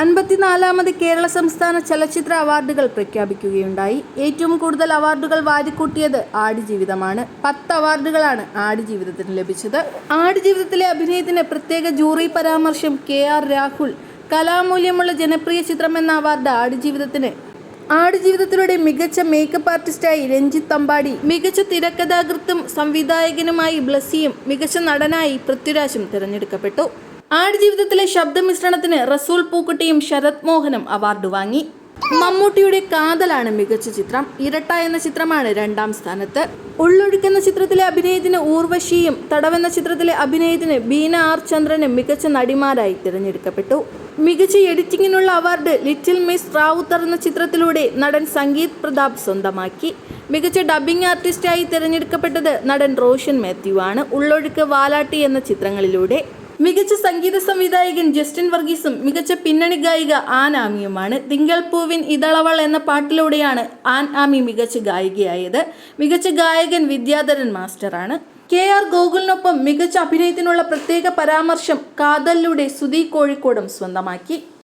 അൻപത്തിനാലാമത് കേരള സംസ്ഥാന ചലച്ചിത്ര അവാർഡുകൾ പ്രഖ്യാപിക്കുകയുണ്ടായി. ഏറ്റവും കൂടുതൽ അവാർഡുകൾ വാരിക്കൂട്ടിയത് ആടുജീവിതമാണ്. പത്ത് അവാർഡുകളാണ് ആടുജീവിതത്തിന് ലഭിച്ചത്. ആടുജീവിതത്തിലെ അഭിനയത്തിന് പ്രത്യേക ജൂറി പരാമർശം കെ ആർ രാഹുൽ. കലാമൂല്യമുള്ള ജനപ്രിയ ചിത്രം എന്ന അവാർഡ് ആടുജീവിതത്തിന്. ആടുജീവിതത്തിലൂടെ മികച്ച മേക്കപ്പ് ആർട്ടിസ്റ്റായി രഞ്ജിത്ത് തമ്പാടി. മികച്ച തിരക്കഥാകൃത്തും സംവിധായകനുമായി ബ്ലസ്സിയും മികച്ച നടനായി പൃഥ്വിരാജും തിരഞ്ഞെടുക്കപ്പെട്ടു. ആടുജീവിതത്തിലെ ശബ്ദമിശ്രണത്തിന് റസൂൽ പൂക്കുട്ടിയും ശരത് മോഹനും അവാർഡ് വാങ്ങി. മമ്മൂട്ടിയുടെ കാതലാണ് മികച്ച ചിത്രം. ഇരട്ട എന്ന ചിത്രമാണ് രണ്ടാം സ്ഥാനത്ത്. ഉള്ളൊഴുക്കെന്ന ചിത്രത്തിലെ അഭിനയത്തിന് ഊർവശിയും തടവെന്ന ചിത്രത്തിലെ അഭിനയത്തിന് ബീന ആർ ചന്ദ്രനും മികച്ച നടിമാരായി തിരഞ്ഞെടുക്കപ്പെട്ടു. മികച്ച എഡിറ്റിംഗിനുള്ള അവാർഡ് ലിറ്റിൽ മിസ് റാവുത്തർ എന്ന ചിത്രത്തിലൂടെ നടൻ സംഗീത് പ്രതാപ് സ്വന്തമാക്കി. മികച്ച ഡബ്ബിംഗ് ആർട്ടിസ്റ്റായി തിരഞ്ഞെടുക്കപ്പെട്ടത് നടൻ റോഷൻ മാത്യു ആണ്. ഉള്ളൊഴുക്ക് വാലാട്ടി എന്ന ചിത്രങ്ങളിലൂടെ മികച്ച സംഗീത സംവിധായകൻ ജസ്റ്റിൻ വർഗീസും മികച്ച പിന്നണി ഗായിക ആൻ ആമിയുമാണ്. തിങ്കൾ പൂവിൻ ഇതളവൾ എന്ന പാട്ടിലൂടെയാണ് ആൻ ആമി മികച്ച ഗായികയായത്. മികച്ച ഗായകൻ വിദ്യാധരൻ മാസ്റ്ററാണ്. കെ ആർ ഗോകുലിനൊപ്പം മികച്ച അഭിനയത്തിനുള്ള പ്രത്യേക പരാമർശം കാതലിലൂടെ സുധി കോഴിക്കോടും സ്വന്തമാക്കി.